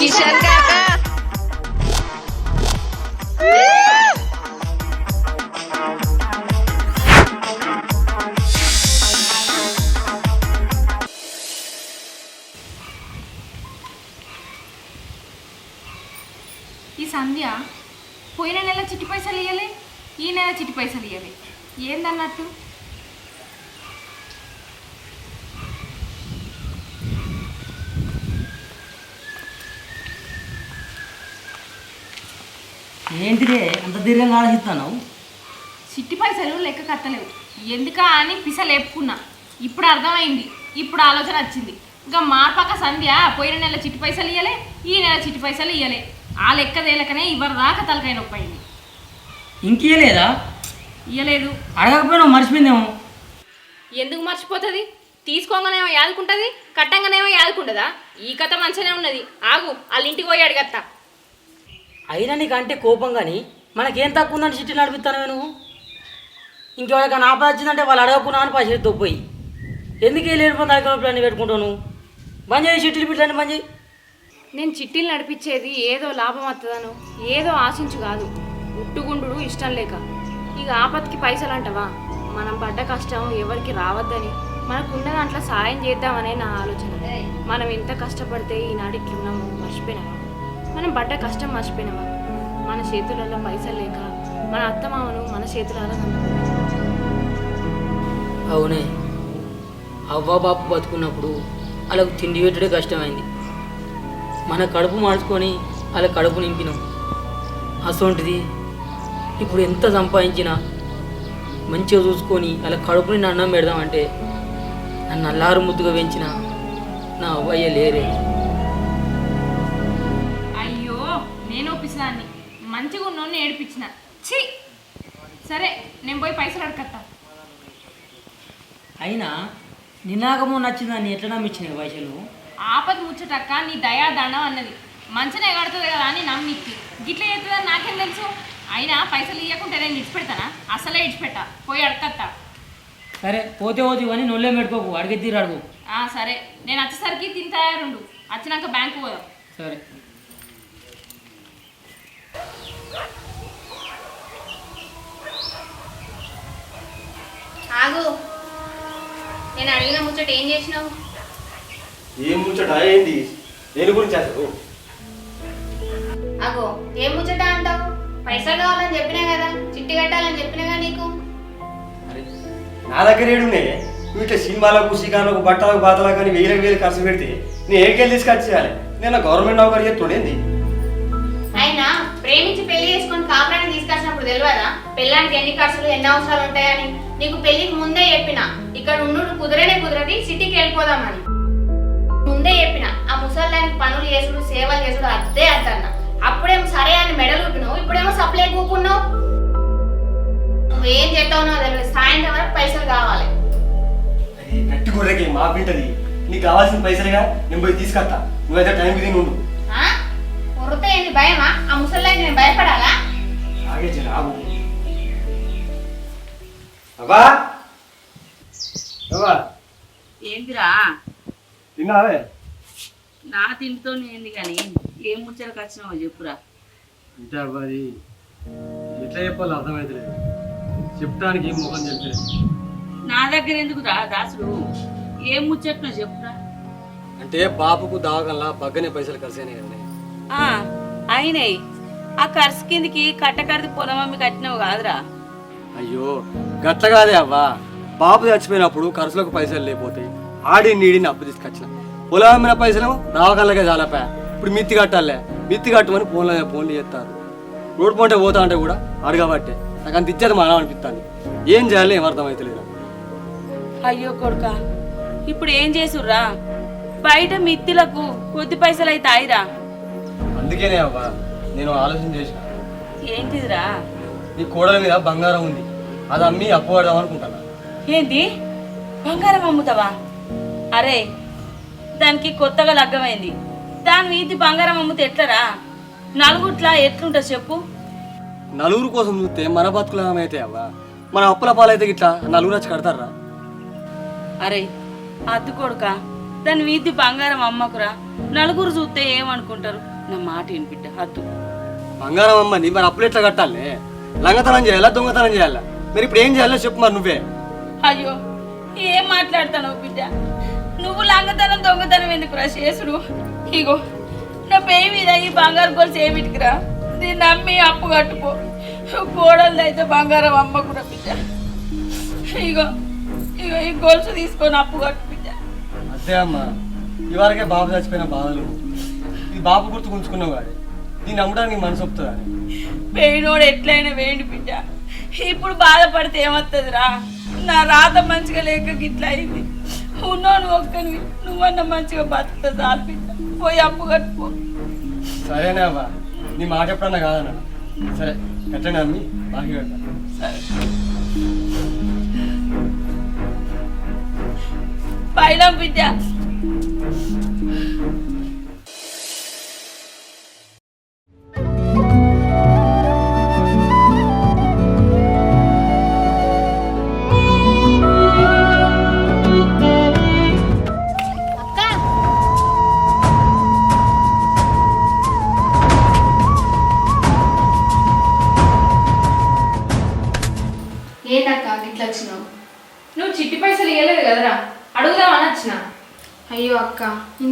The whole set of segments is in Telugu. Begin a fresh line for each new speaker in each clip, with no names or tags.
కిషన్ కాక
ఈ సంధ్య పోయిన నెల చిట్టి పైసలు ఇవ్వలే ఈ నెల చిట్టి పైసలు ఇవ్వలే ఏందన్నట్టు?
ఏంటిదే అంత దీర్ఘంగా ఆలోచిస్తాను
చిట్టి పైసలు లెక్క కట్టలేవు. ఎందుకా అని పిస లేపుకున్నా. ఇప్పుడు అర్థమైంది. ఇప్పుడు ఆలోచన వచ్చింది. ఇంకా మార్పక సంధ్య పోయిన నెల చిట్టి పైసలు ఇవ్వలే ఈ నెల చిట్టి పైసలు ఇవ్వలే ఆ లెక్క తేలకనే ఇవ్వరు దాకా తలకాయ నొప్పి అయింది
ఇంకేయలేదా
ఇవ్వలేదు
అడగకపోయినా మర్చిపోయిందేమో.
ఎందుకు మర్చిపోతుంది? తీసుకోగానేమో యాదుకుంటుంది కట్టంగానేమో యాదుకుంటుందా? ఈ కథ మంచిగానే ఉన్నది. ఆగు వాళ్ళ ఇంటికి పోయి అడగత్తా.
అయినా నీకంటే కోపం కానీ మనకేం తక్కువ ఉందని చిట్టి నడిపిస్తాను నువ్వు? ఇంకెవరికైనా ఆపద వచ్చిందంటే వాళ్ళు అడగకున్నా అని పైసలు తొప్పోయి ఎందుకు వెళ్ళి దాని పెట్టుకుంటావు నువ్వు? బంద్ చేయి చిట్టీలు పిట్లని బంద్ చేయి.
నేను చిట్టీలు నడిపించేది ఏదో లాభం వస్తుందను ఏదో ఆశించు కాదు. ఉట్టుగుండు ఇష్టం లేక. ఇక ఆపత్కి పైసలు అంటవా మనం పడ్డ కష్టం ఎవరికి రావద్దని మనకున్న దాంట్లో సాయం చేద్దామనే నా ఆలోచన. మనం ఎంత కష్టపడితే ఈనాడు ఇట్లున్నాము మర్చిపోయినామా మనం పడ్డ కష్టం మర్చిపోయినామా? మన చేతులలో పైసలు లేక మన అత్తమామను మన చేతులలో
అవునే. అవ్వ బాపు బతుకున్నప్పుడు వాళ్ళకు తిండి పెట్టడే కష్టమైంది. మన కడుపు మార్చుకొని వాళ్ళ కడుపు నింపినాం. అసొంటిది. ఇప్పుడు ఎంత సంపాదించినా మంచిగా చూసుకొని వాళ్ళ కడుపుని అన్నం పెడదామంటే నన్ను అల్లారు ముద్దుగా పెంచిన నా అవ్వయ్య లేరే.
నేను ఒప్పించదాన్ని మంచిగా ఉన్నోన్ని ఏడిపించిన. ఛీ! సరే నేను పోయి పైసలు అడగత్తా
అయినా నినాగము నచ్చిందని ఎట్లా నమ్మించినాయి పైసలు?
ఆపద ముచ్చటక్క నీ దయా దండం అన్నది. మంచినే కడుతుంది కదా అని నమ్మిచ్చి. గిట్ల చేస్తుందని నాకేం తెలుసు? అయినా పైసలు ఇవ్వకుంటే నేను ఇడిచిపెడతానా అసలే ఇడిచిపెట్టా పోయి అడగత్తా
సరే పోతే పోతే ఇవన్నీ నొల్లే పెట్టుకోకు అడిగే తీరు అడుగు.
ఆ, సరే. నేను వచ్చేసరికి తిని తయారుండు వచ్చినాక బ్యాంకు పోదాం.
సరే.
ఆగు. నేను అడిగిన ముచ్చట ఏం చేసినావు?
ఏం ముచ్చట? ఏంది? దేని గురించి అసలు
అగో ఏం ముచ్చట అంటావు? పైసలు కావాలని చెప్పినా కదా చిట్టి కట్టాలని చెప్పినాగా నీకు?
అరే నా దగ్గర ఏడున్నాయి? నువ్వు ఇట్లా సినిమాలకు షికార్లకు బట్టలకు బాతలకు కానీ వేలకు వేలు ఖర్చు పెడితే నేను ఏడుకెళ్ళి తీసుకొచ్చి చేయాలి నేను గవర్నమెంట్ నౌకరి చేస్తుండేంది?
చేసుకొని కాపురాన్ని తీసుకొచ్చినప్పుడు తెలియదా? పెళ్ళానికి ఎన్ని ఖర్చులు ఎన్ని అవసరాలు ఉంటాయని? నీకు పెళ్ళికి ముందే చెప్పిన ఇక్కడ ఉండు కుదరనే కుదరది సిటీకి వెళ్ళిపోదామని. ముందే చెప్పిన ఆ ముసల్లానికి పనులు చేసుడు సేవలు చేసుడు అదే అద్దన్న అప్పుడేమో సరే అని మెడలు ఊపినావు ఇప్పుడేమో సప్లై కూకున్నావు. నువ్వు ఏం చేస్తావు తెలియదు సాయంత్రం వరకు పైసలు కావాలి.
అది గుర్రకి మా బిడ్డది నీకు కావాల్సిన పైసలుగా నేను పోయి తీసుకొస్తా. నువ్వైతే టైంకి తిని ఉండు.
ఏంది భయమా? ఆ ముసల్దానికి నేను భయపడాలా?
ఆగే జర ఆగు అబ్బా! అబ్బా!
ఏందిరా?
తిన్నావే?
నా తిండితో ఏంది కానీ ఏం ముచ్చలకు వచ్చినావో చెప్పురా.
అంటే అబ్బాయి ఎట్లా చెప్పాలో అర్థమైతలేదు. చెప్పడానికి ఏం ముఖం చెప్పలేదు.
నా దగ్గర ఎందుకు రా దాసుడు? ఏం ముచ్చట్నో చెప్పురా.
అంటే బాబుకు దావగల్లా బగ్గనే పైసలు కలిసానే కదా
అయినాయి ఆ ఖర్చు కిందికి కట్టకడిది పొలం అమ్మి కట్టినావు కాదురా.
అయ్యో గట్ల కాదే అవ్వా. బాబు చచ్చిపోయినప్పుడు ఖర్చులకు పైసలు లేకపోతాయి ఆడి నీడిని అప్పు తీసుకొచ్చిన. పొలం అమ్మిన పైసలు దావగల్లకే చాలపా ఇప్పుడు మిత్తి కట్టాలే. మిత్తి కట్టమని ఫోన్లో ఫోన్లు చేస్తారు. రోడ్ పంటే పోతా అంటే కూడా అడగబట్టే. నాకు అంత ఇచ్చేది మనం అనిపిస్తాను ఏం చేయాలి ఏం అర్థమైతలేదు?
అయ్యో కొడుక ఇప్పుడు ఏం చేసుర్రా? బయట మిత్తిలకు కొద్ది పైసలు అయితే ఆయిరా.
అందుకేనే అవ్వా నేను ఆలోచన చేసిన
ఏంటిదిరా?
నీ కోడల మీద బంగారం ఉంది. అది అమ్మి అప్పు పడదాం అనుకుంటాను
ఏంది? బంగారం అమ్ముతావా? అరే దానికి కొత్తగా లగ్గమైంది. దాని వీధి బంగారం అమ్ముతే ఎట్లరా? నలుగుట్లా ఎట్లుంటా చెప్పు.
నలుగురు కోసం చూస్తే మన బతుకులు ఏమైతే అవ్వా. మన అప్పుల పాలైతే ఇట్లా నలుగురు వచ్చి కడతారా?
అరే అద్దు కొడుక దాని వీధి బంగారం అమ్మకురా. నలుగురు చూస్తే ఏమనుకుంటారు? నా మాట వినిపిట్ట హద్దు.
బంగారం అమ్మని మరి అప్పులు ఎట్లా కట్టాలి? లంగతనం చేయాలా దొంగతనం చేయాలా? మరి ఇప్పుడు ఏం చేయాలో చెప్పు మరి నువ్వే.
అయ్యో ఏం మాట్లాడతావు బిడ్డ. నువ్వు లంగతనం దొంగతనం ఎందుకురా చేసుడు? ఇగో నా పేయి మీద ఈ బంగారు గొలుసు ఏమిటికిరా దీన్ని అమ్మి అప్పు కట్టుకో. కోడలు అయితే బంగారం అమ్మకురా బిడ్డ. ఇగో ఇగో ఈ గొలుసు తీసుకొని అప్పు కట్టు బిడ్డ.
అంతే అమ్మా ఇవరకే బాబు చచ్చిపోయిన బాధలు. ఇది బాబు గుర్తు ఉంచుకున్నావు కానీ దీన్ని అమ్మడానికి మనసు ఒప్పుతుందా?
పేయినోడు ఎట్లయినా వేయండి బిడ్డ. ఇప్పుడు బాధపడితే ఏమవుతుందిరా నా రాత మంచిగా లేక గిట్ల అయింది. ఉన్నావు నువ్వు ఒక్కనివి. నువ్వన్న మంచిగా బతుకుతా చాలు బిడ్డ. పోయి అప్పు కట్టుకో.
సరేనే అవ్వ. నీ మాట ఎప్పుడన్నా కాదన్నా. సరే కట్టండి అమ్మి బాగా కట్టా
సరే. పైలం బిడ్డ.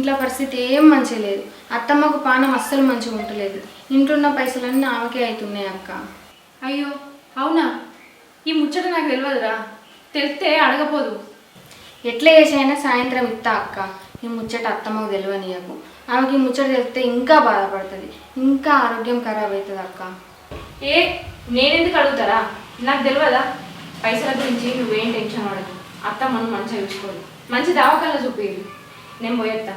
ఇంట్లో పరిస్థితి ఏం మంచిగా లేదు. అత్తమ్మకు పానం అస్సలు మంచిగా ఉండలేదు ఇంట్లోన్న పైసలన్నీ ఆమెకే అవుతున్నాయి అక్క.
అయ్యో అవునా? ఈ ముచ్చట నాకు తెలియదురా తెలిస్తే అడగపోదు.
ఎట్లా చేసైనా సాయంత్రం ఇత్తా అక్క. ఈ ముచ్చట అత్తమ్మకు తెలియనీయకు ఆమెకి ఈ ముచ్చట తెలిస్తే ఇంకా బాధపడుతుంది. ఇంకా ఆరోగ్యం ఖరాబ్ అవుతుంది అక్క.
ఏ నేనెందుకు అడుగుతారా? నాకు తెలియదా పైసల గురించి నువ్వేం టెన్షన్ పడదు అత్త మనం మంచిగా చూసుకోదు మంచి దావకాల్లో చూపేది నేను పోయేస్తా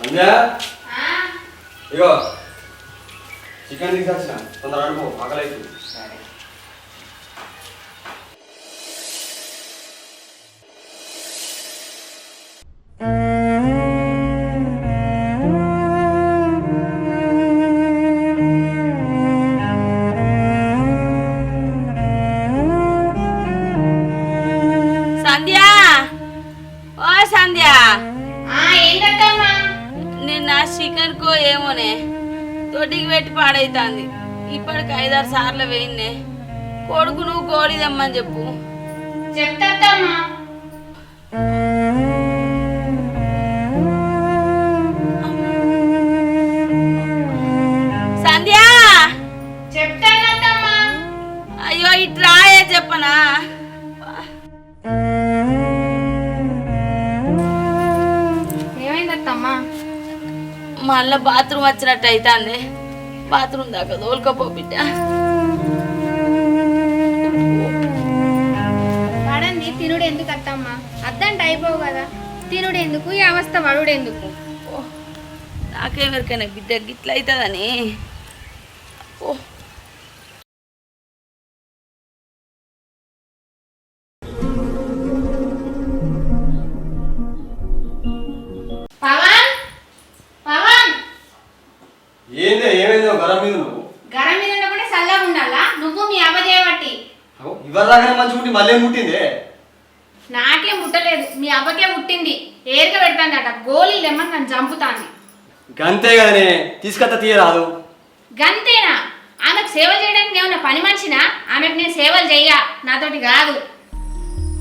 అంజా ఇగో చికెన్ తీసుకొచ్చిన. తొందర అడుగు ఆకలి అవుతుంది
కోడిదమ్మని చెప్పు.
చెప్తామ్మా
సంధ్య!
చెప్తానమ్మా
అయ్యో ఇట్రాయే చెప్పనా?
ఏమైందత్తమ్మా?
మళ్ళా బాత్రూమ్ వచ్చినట్టు అవుతుంది బాత్రూమ్ దాకా తోలుకపో బిడ్డ.
తినుడు ఎందుకు అత్తమ్మా? అద్దంటే అయిపోవు కదా. తినుడు ఎందుకు ఈ అవస్థ వడుడు ఎందుకు
ఓ, నాకెవరికైనా బిడ్డ గిట్ల అవుతుందని ఓ.
పవన్? పవన్?
ఏందే ఏమైందో గరం మీద నువ్వు?
గరం మీద చల్లగా ఉండాలా? నువ్వు మీ అవ్వ చేయబట్టి
మంచిగా ఉంటే మళ్ళీ ముట్టిందే
నాకే ముట్టలేదు. మీ అవ్వకే ముట్టింది. ఏరుగా పెడతాందట. గోళీ లెమ్మని నన్ను చంపుతాంది.
గంతే కదనే తీసుకొత్త తీయరాదు.
గంతేనా? ఆమెకు సేవ చేయడానికి నేను పని మనిషినా? ఆమెకు నేను సేవలు చెయ్యా. నాతోటి కాదు.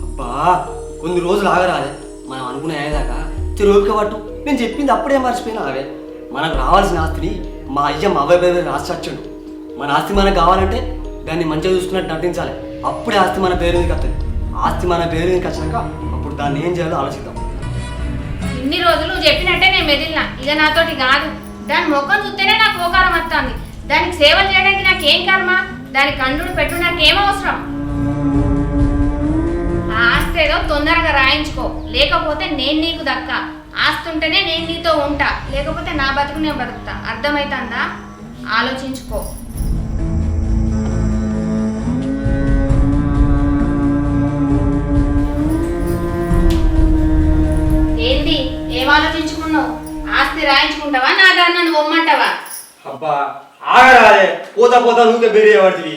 అబ్బా కొన్ని రోజులు ఆగరాదే. మనం అనుకునే అయ్యేదాకా తిరుగుక పట్టు. నేను చెప్పింది అప్పుడే మర్చిపోయినా అవే మనకు రావాల్సిన ఆస్తిని మా అయ్య మా అబ్బాయి పేరు రాసి మన ఆస్తి మనకు కావాలంటే దాన్ని మంచిగా చూసుకున్నట్టు నటించాలి. అప్పుడే ఆస్తి మన పేరు వస్తుంది. ఆస్తి మన పేరు మీదకి వచ్చినాక అప్పుడు దాన్ని ఏం చేయాలో ఆలోచిద్దాం.
ఇన్ని రోజులు నువ్వు చెప్పినట్టే నేను మెదిలినా. ఇక నాతోటి కాదు. దాని ముఖం చూస్తేనే నాకు ఓకారం వస్తుంది. దానికి సేవలు చేయడానికి నాకేం కర్మ? దాని కండు పెట్టు నాకేం అవసరం? ఆ ఆస్తి ఏదో తొందరగా రాయించుకో. లేకపోతే నేను నీకు దక్క. ఆస్తి ఉంటేనే నేను నీతో ఉంటా. లేకపోతే నా బతుకు నేను బతుకుతా. అర్థమవుతుందా ఆలోచించుకో. ఆస్తి రాయించుకుంటావా? నా దాన్ని నన్ను ఒమ్మంటావా?
అబ్బా ఆగరాదే. పోతా పోతా నువ్వే పడుతుంది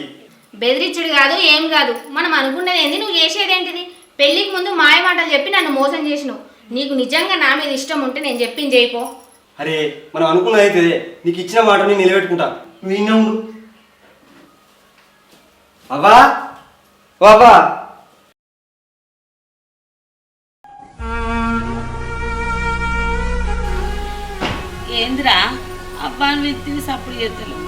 బెదిరించుడు కాదు ఏం కాదు. మనం అనుకున్నది ఏంది? నువ్వు చేసేది ఏంటిది? పెళ్ళికి ముందు మాయ మాటలు చెప్పి నన్ను మోసం చేసినావు. నీకు నిజంగా నా మీద ఇష్టం ఉంటే నేను చెప్పింది చేయిపో.
అరే మనం అనుకున్నది అయితే నీకు ఇచ్చిన మాట నేను నిలబెట్టుకుంటా. నువ్వు ఇన్న అవ్వా? అవ్వా?
ఏందిరా? అబ్బాని వ్యక్తిని సప్పుడు చేస్తలేవు.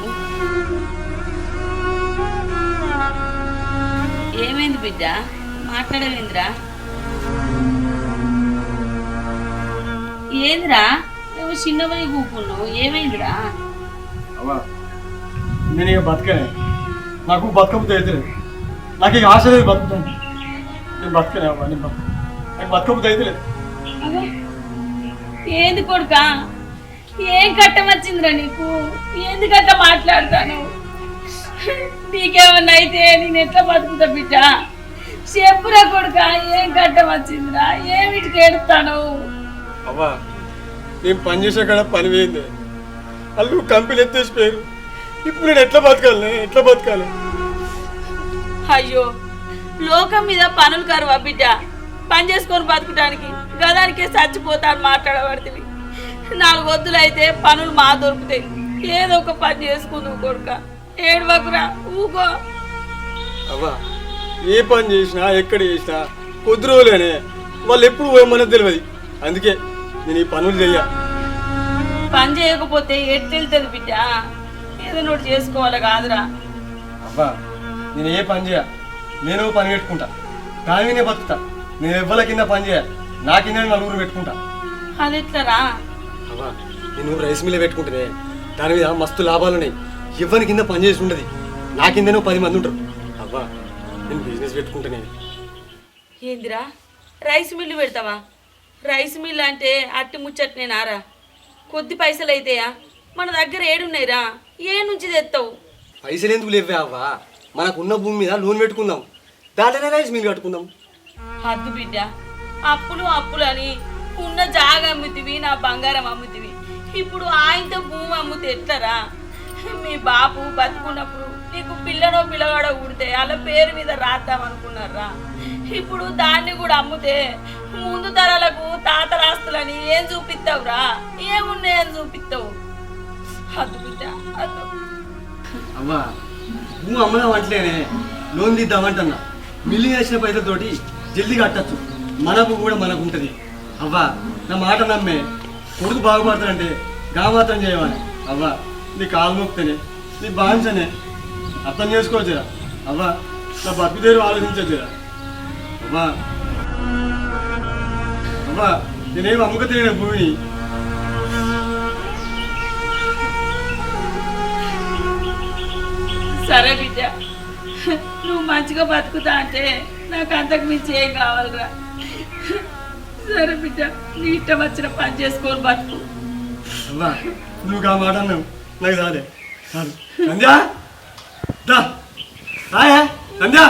ఏమైంది బిడ్డ? మాట్లాడవేందిరా? ఏందిరా? ఏమో చిన్నవని కూకున్నావు. ఏమైందిరా?
అవ్వా నేను ఇక బతకనే. నాకు బతకపోతే అయితే నాకు ఇక ఆశ లేదు బతుకుతాను నేను బతకనే అవ్వా నేను బతక నాకు బతకపోతే అయితే లేదు
ఏంది కొడుక? ఏం కట్టం వచ్చిందిరా నీకు? ఏంది కట్ట మాట్లాడతాను? నీకేమన్నా అయితే నేను ఎట్లా బతుకుతా బిడ్డ? చెప్పురా కొడుక ఏం కట్టం వచ్చిందిరా? ఏమిటికి ఏడుతాను
అవ్వా నేను పని చేసే కాడ పని పోయింది వాళ్ళు కంపెనీ ఎత్తేసిపోయారు. ఇప్పుడు నేను ఎట్లా బతకాలి? ఎట్లా బతకాలి?
అయ్యో లోకం మీద పనులు కరువా బిడ్డ? పని చేసుకొని బతకడానికి గదానికే చచ్చిపోతాను మాట్లాడబడుతుంది నాలుగు వద్దులు అయితే పనులు మా దొరుకుతాయి. ఏదో ఒక పని చేసుకుందు కొడుక. ఏడవకురా ఊకో.
అవ్వా ఏ పని చేసినా ఎక్కడ చేసినా కొద్ది రోజులేనే వాళ్ళు ఎప్పుడు పోయమన్నది తెలియదు. అందుకే నేను ఈ పనులు చెయ్య.
పని చేయకపోతే ఎట్టెళ్తుంది బిడ్డ? ఏదో నోటి చేసుకోవాలి కాదురా.
అబ్బా నేను ఏ పని చేయ? నేను పని పెట్టుకుంటా. దాని మీదే బతుకుతా. నేను ఎవ్వల కింద పని చేయ? నా కింద నలుగురు పెట్టుకుంటా.
అది ఎట్లరా?
అవ్వా నేను రైస్ మిల్ పెట్టుకుంటేనే దాని మీద మస్తు లాభాలు ఉన్నాయి. ఇవ్వని కింద పని చేసి ఉండదు. నా కిందనే పది మంది ఉంటారు. అవ్వా నేను బిజినెస్ పెట్టుకుంటేనే.
ఏందిరా? రైస్ మిల్లు పెడతావా? రైస్ మిల్లు అంటే అట్టి ముచ్చట్నేనారా? కొద్ది పైసలు అయితాయా? మన దగ్గర ఏడున్నాయిరా? ఏ నుంచి తెస్తావు
పైసలు ఎందుకు లేవే అవ్వా? మనకున్న భూమి మీద లోన్ పెట్టుకుందాం. దాంట్లోనే రైస్ మిల్ కట్టుకుందాం.
హద్దు బిడ్డ అప్పులు అప్పులు అని ఉన్న జాగ అమ్ముతివి నా బంగారం అమ్ముతివి. ఇప్పుడు ఆయనతో భూమి అమ్ముతే ఎట్లరా? మీ బాపు బతుకున్నప్పుడు నీకు పిల్లనో పిల్లగాడో ఉడితే అలా పేరు మీద రాద్దాం అనుకున్నారా? ఇప్పుడు దాన్ని కూడా అమ్ముతే ముందు తరాలకు తాత రాస్తులని ఏం చూపిస్తావురా? ఏమున్నాయని చూపిస్తావు? హద్దు బిడ్డ
అవ్వా భూమి అమ్మదాం అంటలేనే లోన్ తీద్దామంటున్నా మిల్లి వేసిన పైసలతోటి జల్ది కట్టచ్చు. మనకు కూడా మనకు ఉంటుంది. అవ్వా నా మాట నమ్మే. కొడుకు బాగుపడతాడంటే గా మాత్రం చేయమని. అవ్వా నీ కాలు మొక్తేనే నీ బాంచనే అర్థం చేసుకోవచ్చురా అవ్వా నా బతుకు తీరు ఆలోచించచ్చురా అవ్వా. అవ్వా నేనేం అమ్ముక తెలియని భూమిని.
సరే బిడ్డ. నువ్వు మంచిగా బతుకుతా అంటే నాకు అంతకు మించి ఏం కావాలిరా. సరే బిడ్డ నీ ఇష్టం వచ్చిన పని చేసుకొని బతుకు
నువ్వు కా మాట అన్నావు. నాకు చాలే. చాలు. సంధ్యా దా. రాయా? సంధ్యా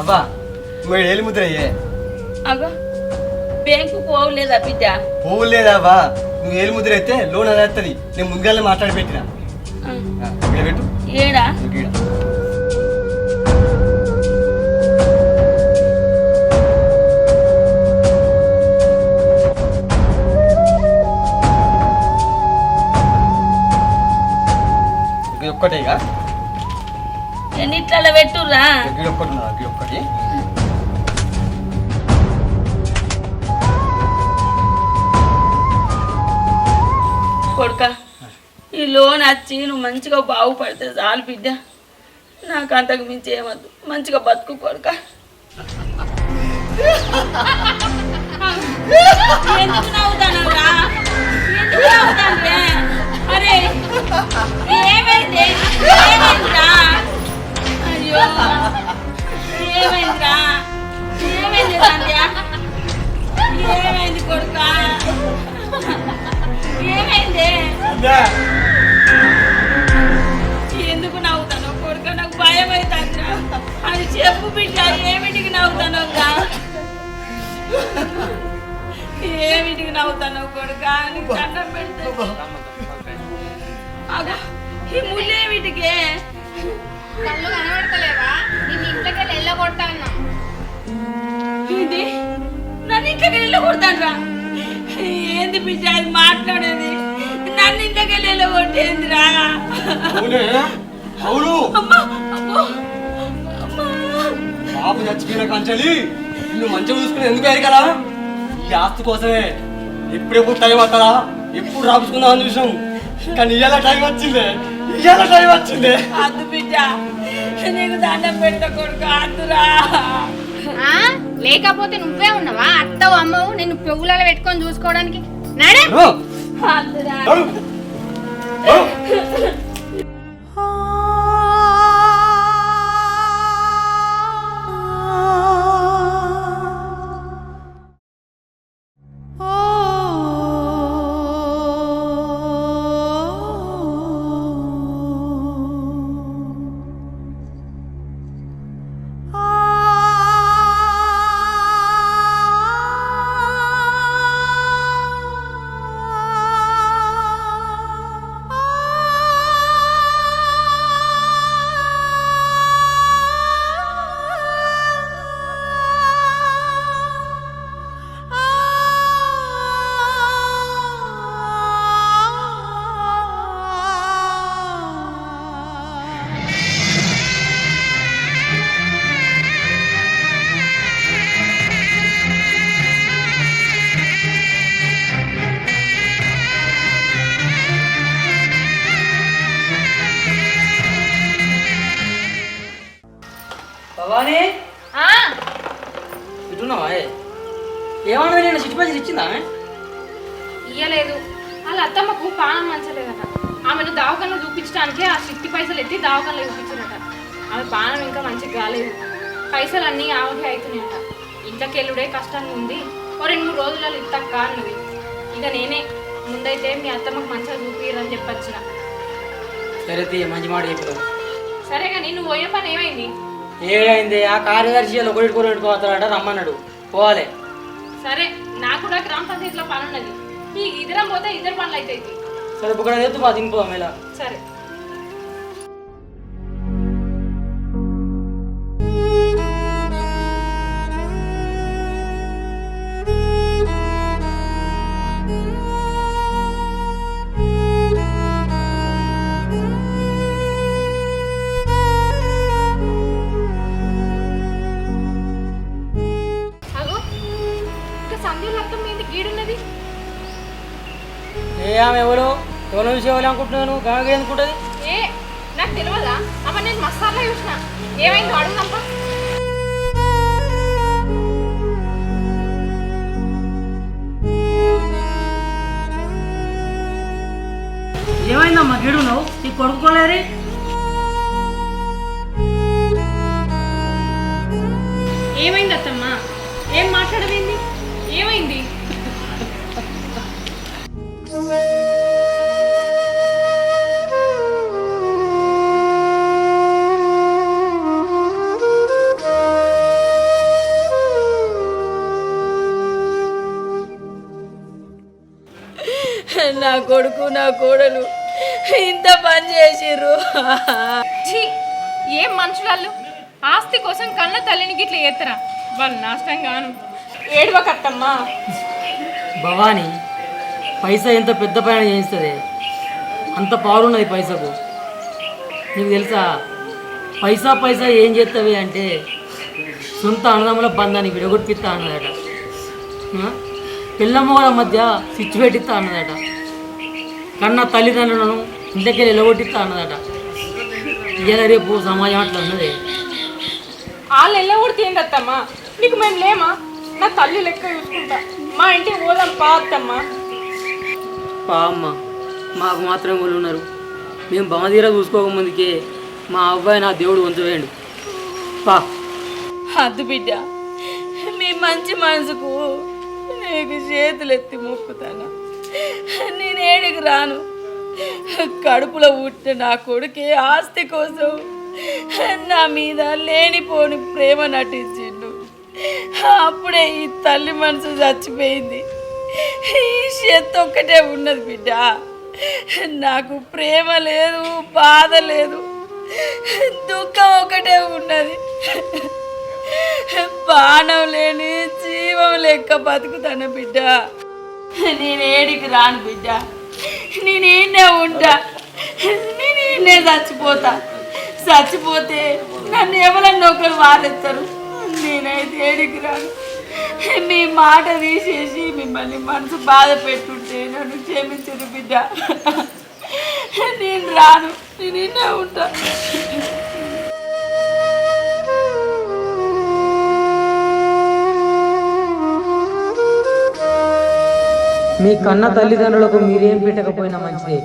అవ్వా నువ్వు ఏలి ముద్ర అయ్యే.
అగో బ్యాంకు పోవలేదా బిడ్డ?
నువ్వు ఏలి ముద్ర అయితే లోన్ అదేస్తుంది నేను ముందుగానే మాట్లాడి పెట్టినా.
ఆ,
ఆ, ఇక్కడ పెట్టు.
ఏడా?
ఇక్కడ.
ఎన్నిట్లలో పెట్టుర్రా
గిడి ఒక్కటి ఉన్నదా గిడి ఒక్కటి
కొడుక ఈ లోన్ వచ్చి నువ్వు మంచిగా బాగుపడితే చాలు బిడ్డ. నాకు అంతకు మించి ఏమద్దు. మంచిగా బతుకు కొడుక. ఎందుకు నవ్వుతానవురా ఎందుకు ఏంటి నన్ను ఇంట్లోకి వెళ్ళకూడదనరా ఏంది బిడ్డ అది మాట్లాడేది? నన్ను ఇంట్లోకి వెళ్ళి వెళ్ళగొట్టేందిరా.
అవునే? అవును.
అమ్మా అమ్మో అమ్మా.
బాబు చచ్చిపోయిన కంచెలి నువ్వు మంచిగా చూసుకుని ఎందుకు అయ్యారు కదా? ఈ ఆస్తి కోసమే. ఎప్పుడెప్పుడు టైం వస్తారా ఎప్పుడు రాపుకుందాం అని చూసాం. కానీ ఇవాళ టైం వచ్చిందే. ఇవాళ టైం వచ్చిందే.
అద్దు బిడ్డ. నీకు దండం అద్దురా
ఆ? లేకపోతే నువ్వే ఉన్నావా? అత్తవు అమ్మవు నిన్ను పెగులలో పెట్టుకొని చూసుకోవడానికి? నడే!
ఇంట్లోకెళ్ళుడే కష్టంగా ఉంది. ఓ రెండు మూడు రోజులలో ఇత్తక్క అన్నది. ఇక నేనే ముందైతే మీ అత్తమ్మకు మంచిగా చూపిరని చెప్పొచ్చిన.
సరే తీ, మంచి మాట చెప్పు.
సరే కానీ నువ్వు పోయే పని ఏమైంది?
ఏడైంది ఆ కార్యదర్శి ఒకటి రమ్మన్నాడు. పోవాలి.
సరే నాకు కూడా గ్రామ పంచాయతీలో పని ఉన్నది ఈ ఇద్దరం పోతే ఇద్దరు పనులు అవుతాయి
సరే ఇక్కడ ఎత్తు మా దింపు
సరే.
ఆమె ఎవరు? ఎవరో విషయం ఎవరు అనుకుంటున్నాను గమకి ఎందుకుంటుంది
ఏ నాకు తెలియదా అమ్మ నేను మసాలా చూసిన. ఏమైంది అడుగుదాంపా.
ఏమైందమ్మా? గిడు నువ్వు నీ కొడుకోలేరి
ఏమైంది అత్తమ్మ ఏం మాట్లాడవేంది? ఏమైంది?
కోడలు. ఇంత పని చేసిర్రు.
ఛీ ఏం మనుషులాళ్ళు? ఆస్తి కోసం కన్న తల్లిని గిట్ల ఎత్తరా వాళ్ళు నాశనం గాను ఏడవకత్తమ్మా.
భవానీ పైసా ఎంత పెద్ద పైన చేయిస్తుంది? అంత పవర్ ఉన్నది పైసకు. నీకు తెలుసా? పైసా పైసా ఏం చేస్తావి అంటే సొంత అన్నదమ్ముల బంధాన్ని విడగొట్టిస్తా అన్నదట. ఆ? పిల్లమ్మల మధ్య స్విచ్ పెట్టిస్తా అన్నదట. కన్న తల్లిదండ్రులను ఇంటికి వెళ్ళగొట్టిస్తా అన్నదట. ఇవాళ రేపు సమాజం అట్లా ఉన్నది.
వాళ్ళు ఎల్లగొడితే ఏందత్తమ్మా నీకు మేము లేమా? నా తల్లి లెక్క చూసుకుంటా. మా ఇంటికి పోదాం పా అత్తమ్మా.
పా అమ్మ. మాకు మాత్రం వాళ్ళు ఉన్నారు. మేము బమదీర చూసుకోకముందుకే మా అబ్బాయి నా దేవుడు వంచవేయండు పా.
అద్దు బిడ్డ మీ మంచి మనసుకు నీకు చేతులు ఎత్తి మొక్కుతాను? నేను ఏడికి రాను. కడుపులో పుట్టిన నా కొడుకే ఆస్తి కోసం నా మీద లేనిపోని ప్రేమ నటించిండు. అప్పుడే ఈ తల్లి మనసు చచ్చిపోయింది. ఈ చేత్త ఒక్కటే ఉన్నది బిడ్డ. నాకు ప్రేమ లేదు బాధ లేదు. దుఃఖం ఒకటే ఉన్నది. బాణం లేని జీవం లెక్క బతుకుతాను బిడ్డ. నేను ఏడికి రాను బిడ్డ. నేను ఉంటా? నేనే చచ్చిపోతా? చచ్చిపోతే నన్ను ఎవరన్నా ఒకరు వారెత్తారు? నేనైతే ఏడికి రాను. మీ మాట తీసేసి మిమ్మల్ని మనసు బాధ పెట్టుంటే నన్ను క్షమించదు బిడ్డ. నేను రాను. నేనే ఉంటా?
మీ కన్న తల్లిదండ్రులకు మీరేం పెట్టకపోయినా మంచిదే.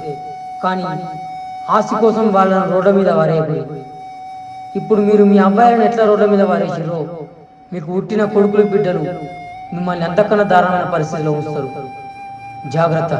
కానీ ఆస్తి కోసం వాళ్ళని రోడ్ల మీద వారేయకూడదు. ఇప్పుడు మీరు మీ అబ్బాయిలను ఎట్లా రోడ్ల మీద వారేసారో మీకు పుట్టిన కొడుకులు బిడ్డలు మిమ్మల్ని ఎంతకన్నా దారుణమైన పరిస్థితిలో ఉంచుతారు. జాగ్రత్త.